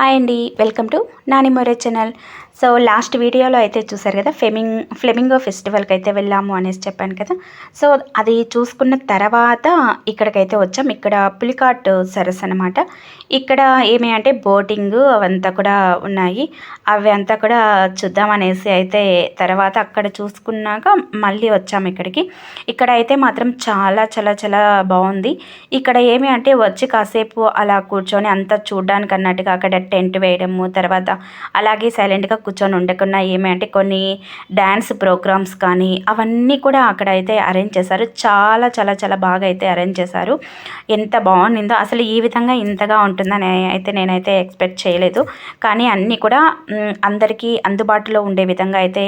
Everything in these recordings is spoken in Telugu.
హాయ్ అండి welcome to Nani More channel. So last వీడియోలో అయితే చూసారు కదా ఫెమింగ్ ఫ్లెమింగో ఫెస్టివల్కి అయితే వెళ్ళాము అనేసి చెప్పాను కదా. సో అది చూసుకున్న తర్వాత ఇక్కడికైతే వచ్చాం. ఇక్కడ పులికాట్ సరస్ అనమాట ఇక్కడ ఏమి అంటే బోటింగ్ అవంతా కూడా ఉన్నాయి. అవి అంతా కూడా చూద్దాం అనేసి అయితే తర్వాత అక్కడ చూసుకున్నాక మళ్ళీ వచ్చాము ఇక్కడికి. ఇక్కడ అయితే మాత్రం చాలా చాలా చాలా బాగుంది. ఇక్కడ ఏమి అంటే వచ్చి కాసేపు అలా కూర్చొని అంతా చూడడానికి అన్నట్టుగా అక్కడ టెంట్ వేయడము తర్వాత అలాగే సైలెంట్గా కూర్చొని ఉండకుండా ఏమంటే కొన్ని డ్యాన్స్ ప్రోగ్రామ్స్ కానీ అవన్నీ కూడా అక్కడ అయితే అరేంజ్ చేశారు. చాలా చాలా చాలా బాగా అయితే అరేంజ్ చేశారు. ఎంత బాగుండిందో అసలు ఈ విధంగా ఇంతగా ఉంటుందని అయితే నేనైతే ఎక్స్పెక్ట్ చేయలేదు. కానీ అన్నీ కూడా అందరికీ అందుబాటులో ఉండే విధంగా అయితే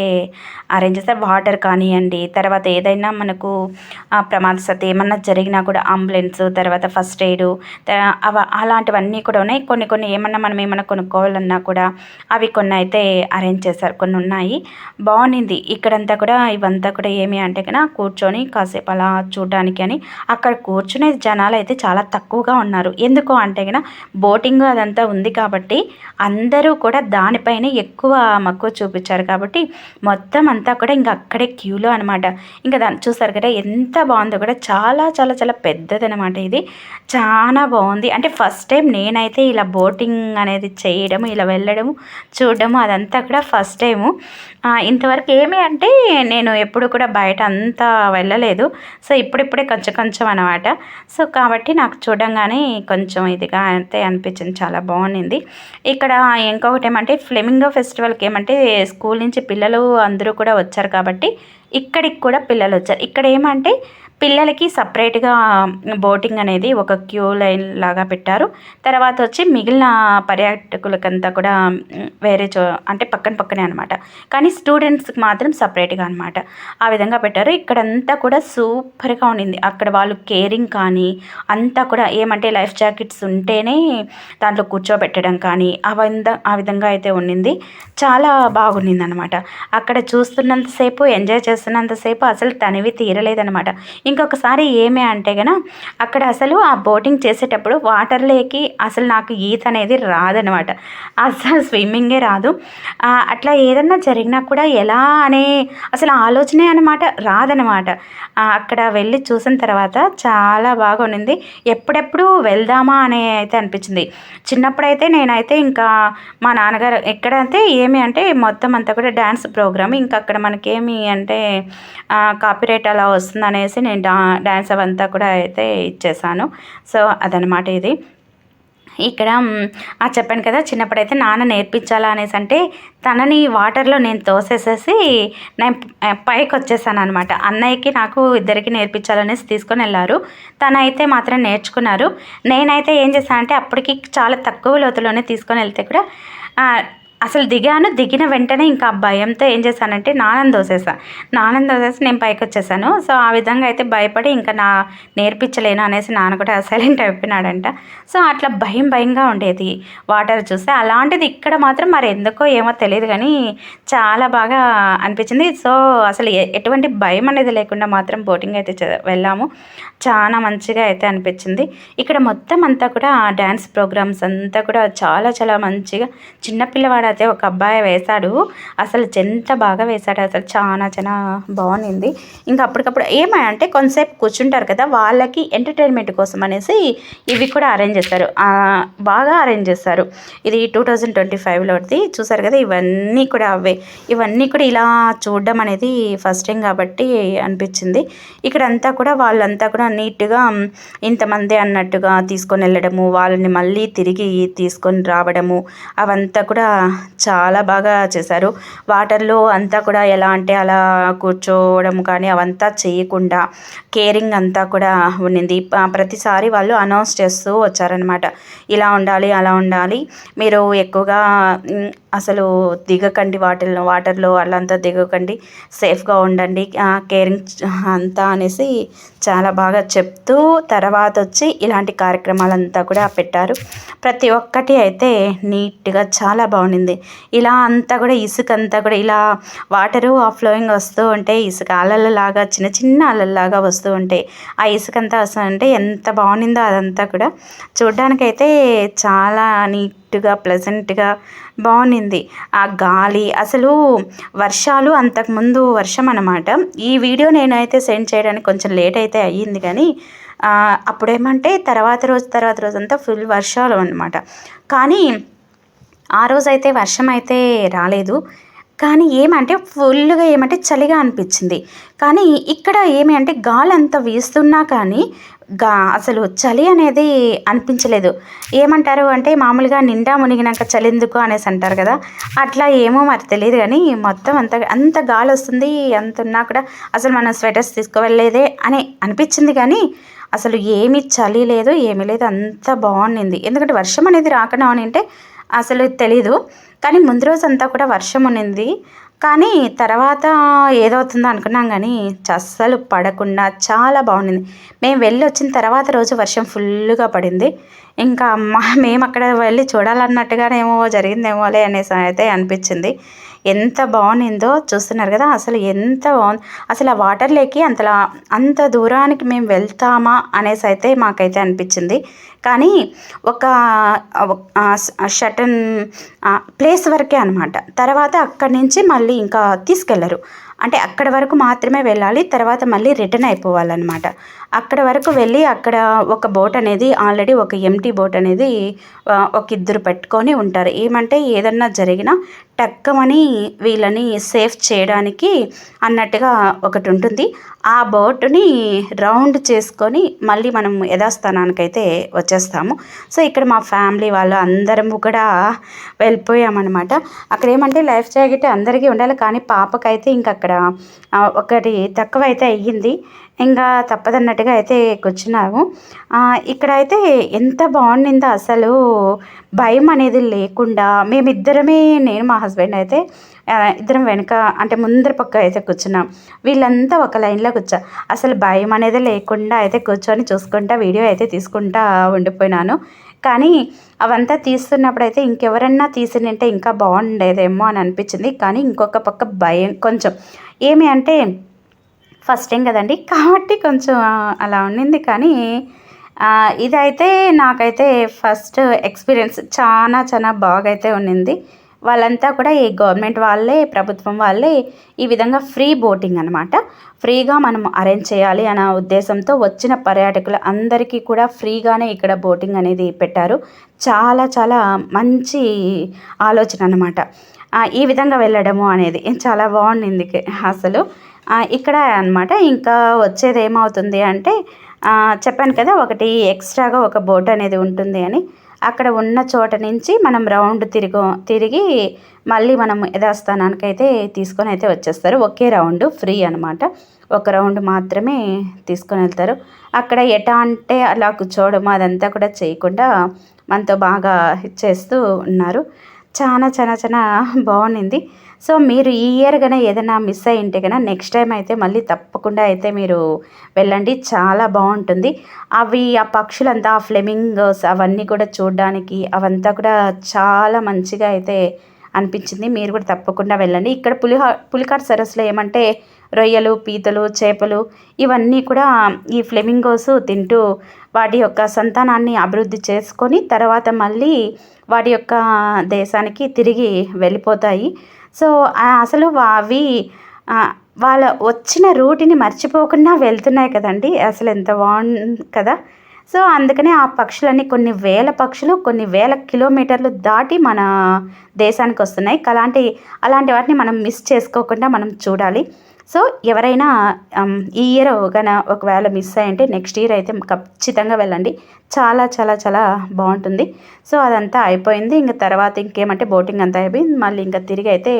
అరేంజ్ చేస్తారు వాటర్ కానివ్వండి తర్వాత ఏదైనా మనకు ప్రమాద సత్ ఏమన్నా జరిగినా కూడా అంబులెన్స్ తర్వాత ఫస్ట్ ఎయిడ్ అవ అలాంటివన్నీ కూడా ఉన్నాయి. కొన్ని కొన్ని ఏమన్నా మనం ఏమైనా కొనుక్కోవాలన్నా కూడా అవి కొన్ని అయితే అరేంజ్ చేశారు. కొన్ని ఉన్నాయి బాగుంది ఇక్కడంతా కూడా ఇవంతా కూడా ఏమి అంటే కన్నా కూర్చొని కాసేపు అలా చూడడానికి అని అక్కడ కూర్చునే జనాలు అయితే చాలా తక్కువగా ఉన్నారు. ఎందుకు అంటే కన్నా బోటింగ్ అదంతా ఉంది కాబట్టి అందరూ కూడా దానిపైన ఎక్కువ మక్కువ చూపించారు కాబట్టి మొత్తం అంతా కూడా ఇంకా అక్కడే క్యూలో అనమాట ఇంకా దాన్ని చూసారు కదా ఎంత బాగుందో కూడా చాలా చాలా చాలా పెద్దది అనమాట ఇది. చాలా బాగుంది. అంటే ఫస్ట్ టైం నేనైతే ఇలా బోటింగ్ అనేది చేయడము ఇలా వెళ్ళడము చూడడము అదంతా కూడా ఫస్ట్ టైము. ఇంతవరకు ఏమి అంటే నేను ఎప్పుడు కూడా బయట అంతా వెళ్ళలేదు. సో ఇప్పుడిప్పుడే కొంచెం కొంచెం అనమాట సో కాబట్టి నాకు చూడంగానే కొంచెం ఇదిగా అయితే అనిపించింది చాలా బాగుంది ఇక్కడ ఇంకొకటి ఏమంటే ఫ్లెమింగో ఫెస్టివల్కి ఏమంటే స్కూల్ నుంచి పిల్లలు అందరూ కూడా వచ్చారు కాబట్టి ఇక్కడికి కూడా పిల్లలు వచ్చారు. ఇక్కడ ఏమంటే పిల్లలకి సపరేట్గా బోటింగ్ అనేది ఒక క్యూ లైన్ లాగా పెట్టారు. తర్వాత వచ్చి మిగిలిన పర్యాటకులకంతా కూడా వేరే చో అంటే పక్కన పక్కనే అనమాట కానీ స్టూడెంట్స్కి మాత్రం సపరేట్గా అనమాట ఆ విధంగా పెట్టారు. ఇక్కడంతా కూడా సూపర్గా ఉండింది. అక్కడ వాళ్ళు కేరింగ్ కానీ అంతా కూడా ఏమంటే లైఫ్ జాకెట్స్ ఉంటేనే దాంట్లో కూర్చోబెట్టడం కానీ అవంత ఆ విధంగా అయితే ఉండింది. చాలా బాగుండింది అనమాట అక్కడ చూస్తున్నంతసేపు ఎంజాయ్ చేస్తున్నంతసేపు అసలు తనివి తీరలేదనమాట ఇంకొకసారి ఏమి అంటే గన అక్కడ అసలు ఆ బోటింగ్ చేసేటప్పుడు వాటర్లోకి అసలు నాకు ఈత అనేది రాదనమాట. అసలు స్విమ్మింగే రాదు. అట్లా ఏదన్నా జరిగినా కూడా ఎలా అనే అసలు ఆలోచనే అనమాట రాదనమాట. అక్కడ వెళ్ళి చూసిన తర్వాత చాలా బాగా ఉండింది ఎప్పుడెప్పుడు వెళ్దామా అనే అయితే అనిపించింది. చిన్నప్పుడైతే నేనైతే ఇంకా మా నాన్నగారు ఎక్కడైతే ఏమి అంటే మొత్తం అంతా కూడా డ్యాన్స్ ప్రోగ్రామ్. ఇంకా అక్కడ మనకేమి అంటే కాపీరైట్ అలా వస్తుంది అనేసి నేను డా డ్యాన్స్ అవంతా కూడా అయితే ఇచ్చేసాను. సో అదనమాట ఇది. ఇక్కడ చెప్పాను కదా చిన్నప్పుడైతే నాన్న నేర్పించాలా అనేసి అంటే తనని వాటర్లో నేను తోసేసేసి నేను పైకి వచ్చేసాను అనమాట అన్నయ్యకి నాకు ఇద్దరికి నేర్పించాలనేసి తీసుకొని వెళ్ళారు. తనైతే మాత్రం నేర్చుకున్నారు. నేనైతే ఏం చేశానంటే అప్పటికి చాలా తక్కువ లోతులోనే తీసుకొని వెళ్తే కూడా అసలు దిగాను దిగిన వెంటనే ఇంకా భయంతో ఏం చేశానంటే నానం దోసేసా. నానం దోసేసి నేను పైకి వచ్చేసాను సో ఆ విధంగా అయితే భయపడి ఇంకా నా నేర్పించలేను అనేసి నాన్న కూడా సైలెంట్ అయిపోయినాడంట. సో అట్లా భయం భయంగా ఉండేది. వాటర్ చూస్తే అలాంటిది ఇక్కడ మాత్రం మరి ఎందుకో ఏమో తెలియదు కానీ చాలా బాగా అనిపించింది. సో అసలు ఎటువంటి భయం అనేది లేకుండా మాత్రం బోటింగ్ అయితే వెళ్ళాము. చాలా మంచిగా అయితే అనిపించింది. ఇక్కడ మొత్తం అంతా కూడా డ్యాన్స్ ప్రోగ్రామ్స్ అంతా కూడా చాలా చాలా మంచిగా చిన్నపిల్లవాడ అయితే ఒక అబ్బాయి వేశాడు. అసలు ఎంత బాగా వేశాడు. అసలు చాలా చాలా బాగుంది. ఇంకా అప్పటికప్పుడు ఏమంటే కొంతసేపు కూర్చుంటారు కదా వాళ్ళకి ఎంటర్టైన్మెంట్ కోసం అనేసి ఇవి కూడా అరేంజ్ చేస్తారు. బాగా అరేంజ్ చేస్తారు. ఇది టూ థౌజండ్ ట్వంటీ ఫైవ్లోది చూసారు కదా ఇవన్నీ కూడా అవే. ఇవన్నీ కూడా ఇలా చూడడం అనేది ఫస్ట్ టైం కాబట్టి అనిపించింది. ఇక్కడ అంతా కూడా వాళ్ళంతా కూడా నీట్గా ఇంతమంది అన్నట్టుగా తీసుకొని వెళ్ళడము వాళ్ళని మళ్ళీ తిరిగి తీసుకొని రావడము అవంతా కూడా చాలా బాగా చేశారు. వాటర్లో అంతా కూడా ఎలా అంటే అలా కూర్చోవడం కానీ అవంతా చేయకుండా కేరింగ్ అంతా కూడా ఉండింది. ప్రతిసారి వాళ్ళు అనౌన్స్ చేస్తూ వచ్చారనమాట ఇలా ఉండాలి అలా ఉండాలి. మీరు ఎక్కువగా అసలు దిగకండి వాటర్లో వాటర్లో వాళ్ళంతా దిగకండి సేఫ్గా ఉండండి కేరింగ్ అంతా అనేసి చాలా బాగా చెప్తూ తర్వాత వచ్చి ఇలాంటి కార్యక్రమాలంతా కూడా పెట్టారు. ప్రతి ఒక్కటి అయితే నీట్గా చాలా బాగుండింది. ఇలా అంతా కూడా ఇసుక అంతా కూడా ఇలా వాటరు ఆ ఫ్లోయింగ్ వస్తూ ఉంటే ఇసుక అలలలాగా చిన్న చిన్న అలల్లాగా వస్తూ ఉంటాయి ఆ ఇసుక అంతా వస్తుందంటే ఎంత బాగుండిందో అదంతా కూడా చూడ్డానికైతే చాలా నీట్ వైట్గా ప్లెజెంట్గా బాగుంది. ఆ గాలి అసలు వర్షాలు అంతకుముందు వర్షం అనమాట ఈ వీడియో నేనైతే సెండ్ చేయడానికి కొంచెం లేట్ అయితే అయ్యింది కానీ అప్పుడేమంటే తర్వాత రోజు తర్వాత రోజు అంతా ఫుల్ వర్షాలు అనమాట కానీ ఆ రోజైతే వర్షం అయితే రాలేదు. కానీ ఏమంటే ఫుల్గా ఏమంటే చలిగా అనిపించింది. కానీ ఇక్కడ ఏమి అంటే గాలి అంత వీస్తున్నా కానీ గా అసలు చలి అనేది అనిపించలేదు. ఏమంటారు అంటే మామూలుగా నిండా మునిగినాక చలి ఎందుకు అనేసి అంటారు కదా అట్లా ఏమో మరి తెలియదు కానీ మొత్తం అంత అంత గాలి వస్తుంది అంత ఉన్నా కూడా అసలు మనం స్వెటర్స్ తీసుకువెళ్ళలేదే అని అనిపించింది కానీ అసలు ఏమీ చలి లేదు ఏమీ లేదు అంత బాగుండింది. ఎందుకంటే వర్షం అనేది రాకుండా అని అంటే అసలు తెలీదు. కానీ ముందు రోజు అంతా కూడా వర్షం ఉన్నింది. కానీ తర్వాత ఏదవుతుందో అనుకున్నాం కానీ అస్సలు పడకుండా చాలా బాగుండింది. మేము వెళ్ళి వచ్చిన తర్వాత రోజు వర్షం ఫుల్గా పడింది. ఇంకా మా మేము అక్కడ వెళ్ళి చూడాలన్నట్టుగానేమో జరిగిందేమోలే అనేసి అయితే అనిపించింది. ఎంత బాగుండిందో చూస్తున్నారు కదా అసలు ఎంత బాగుంది. అసలు ఆ వాటర్లోకి అంతలా అంత దూరానికి మేము వెళ్తామా అనేసి అయితే మాకైతే అనిపించింది. కానీ ఒక షటన్ ప్లేస్ వరకే అనమాట తర్వాత అక్కడి నుంచి మళ్ళీ ఇంకా తీసుకెళ్ళరు. అంటే అక్కడ వరకు మాత్రమే వెళ్ళాలి తర్వాత మళ్ళీ రిటర్న్ అయిపోవాలన్నమాట. అక్కడ వరకు వెళ్ళి అక్కడ ఒక బోట్ అనేది ఆల్రెడీ ఒక ఎంటీ బోట్ అనేది ఒక ఇద్దరు పెట్టుకొని ఉంటారు. ఏమంటే ఏదన్నా జరిగినా టక్కమని వీళ్ళని సేఫ్ చేయడానికి అన్నట్టుగా ఒకటి ఉంటుంది ఆ బోట్ని రౌండ్ చేసుకొని మళ్ళీ మనం యథాస్థానానికైతే వచ్చేస్తాము. సో ఇక్కడ మా ఫ్యామిలీ వాళ్ళు అందరము కూడా వెళ్ళిపోయామన్నమాట. అక్కడ ఏమంటే లైఫ్ జాకెట్ అందరికీ ఉండాలి కానీ పాపకైతే ఇంక అక్కడ ఒకటి తక్కువ అయితే అయ్యింది. ఇంకా తప్పదన్నట్టుగా అయితే కూర్చున్నాము. ఇక్కడ అయితే ఎంత బాగుండిందో అసలు భయం అనేది లేకుండా మేమిద్దరమే నేను మా హస్బెండ్ అయితే ఇద్దరం వెనక అంటే ముందర పక్క అయితే కూర్చున్నాం. వీళ్ళంతా ఒక లైన్లో కూర్చో అసలు భయం అనేది లేకుండా అయితే కూర్చొని చూసుకుంటా వీడియో అయితే తీసుకుంటా ఉండిపోయినాను. కానీ అవంతా తీస్తున్నప్పుడు అయితే ఇంకెవరన్నా తీసినంటే ఇంకా బాగుండేదేమో అని అనిపించింది. కానీ ఇంకొక పక్క భయం కొంచెం. ఏమి అంటే ఫస్ట్ టైం కదండి. కాబట్టి కొంచెం అలా ఉండింది. కానీ ఇదైతే నాకైతే ఫస్ట్ ఎక్స్పీరియన్స్ చాలా చాలా బాగా అయితే ఉండింది. వాళ్ళంతా కూడా ఈ గవర్నమెంట్ వాళ్ళే ప్రభుత్వం వాళ్ళే ఈ విధంగా ఫ్రీ బోటింగ్ అనమాట ఫ్రీగా మనం అరేంజ్ చేయాలి అన్న ఉద్దేశంతో వచ్చిన పర్యాటకులు అందరికీ కూడా ఫ్రీగానే ఇక్కడ బోటింగ్ అనేది పెట్టారు. చాలా చాలా మంచి ఆలోచన అనమాట ఈ విధంగా వెళ్ళడము అనేది చాలా బాగుండింది అసలు. ఇక్కడ అనమాట ఇంకా వచ్చేది ఏమవుతుంది అంటే చెప్పాను కదా ఒకటి ఎక్స్ట్రాగా ఒక బోట్ అనేది ఉంటుంది అని. అక్కడ ఉన్న చోట నుంచి మనం రౌండ్ తిరిగి తిరిగి మళ్ళీ మనం యథాస్థానానికి అయితే తీసుకొని అయితే వచ్చేస్తారు. ఒకే రౌండ్ ఫ్రీ అనమాట ఒక రౌండ్ మాత్రమే తీసుకొని వెళ్తారు. అక్కడ ఎటా అంటే అలా కూర్చోవడం అదంతా కూడా చేయకుండా మనతో బాగా ఇచ్చేస్తూ ఉన్నారు. చాలా చాలా చాలా బాగుండింది. సో మీరు ఈ ఇయర్ కన్నా ఏదైనా మిస్ అయ్యి ఉంటే కన్నా నెక్స్ట్ టైం అయితే మళ్ళీ తప్పకుండా అయితే మీరు వెళ్ళండి. చాలా బాగుంటుంది. అవి ఆ పక్షులంతా ఆ ఫ్లెమింగ్స్ అవన్నీ కూడా చూడడానికి అవంతా కూడా చాలా మంచిగా అయితే అనిపించింది. మీరు కూడా తప్పకుండా వెళ్ళండి. ఇక్కడ పులిహా పులికాట్ సరస్సులో ఏమంటే రొయ్యలు పీతలు చేపలు ఇవన్నీ కూడా ఈ ఫ్లెమింగోస్ తింటూ వాటి యొక్క సంతానాన్ని అభివృద్ధి చేసుకొని తర్వాత మళ్ళీ వాటి యొక్క దేశానికి తిరిగి వెళ్ళిపోతాయి. సో అసలు అవి వాళ్ళ వచ్చిన రూట్ని మర్చిపోకుండా వెళ్తున్నాయి కదండి. అసలు ఎంత బాగుంది కదా? సో అందుకనే ఆ పక్షులన్నీ కొన్ని వేల పక్షులు కొన్ని వేల కిలోమీటర్లు దాటి మన దేశానికి వస్తున్నాయి. అలాంటి అలాంటి వాటిని మనం మిస్ చేసుకోకుండా మనం చూడాలి. సో ఎవరైనా ఈ ఇయర్ కన ఒకవేళ మిస్ అయ్యంటే నెక్స్ట్ ఇయర్ అయితే ఖచ్చితంగా వెళ్ళండి. చాలా చాలా చాలా బాగుంటుంది. సో అదంతా అయిపోయింది. ఇంకా తర్వాత ఇంకేమంటే బోటింగ్ అంతా అయిపోయింది. మళ్ళీ ఇంకా తిరిగి అయితే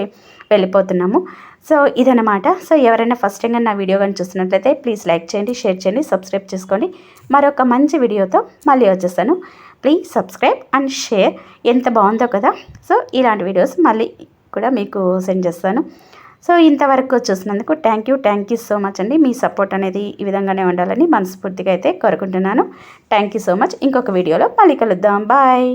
వెళ్ళిపోతున్నాము. సో ఇదనమాట సో ఎవరైనా ఫస్ట్ టైం నా వీడియో కానీ చూస్తున్నట్లయితే ప్లీజ్ లైక్ చేయండి షేర్ చేయండి సబ్స్క్రైబ్ చేసుకోండి. మరొక మంచి వీడియోతో మళ్ళీ వచ్చేస్తాను. ప్లీజ్ సబ్స్క్రైబ్ అండ్ షేర్ ఎంత బాగుందో కదా. సో ఇలాంటి వీడియోస్ మళ్ళీ కూడా మీకు సెండ్ చేస్తాను. సో ఇంతవరకు చూసినందుకు thank you thank you so much అండి. మీ సపోర్ట్ అనేది ఈ విధంగానే ఉండాలని మనస్ఫూర్తిగా అయితే కోరుకుంటున్నాను. థ్యాంక్ యూ సో మచ్ ఇంకొక వీడియోలో మళ్ళీ కలుద్దాం. బాయ్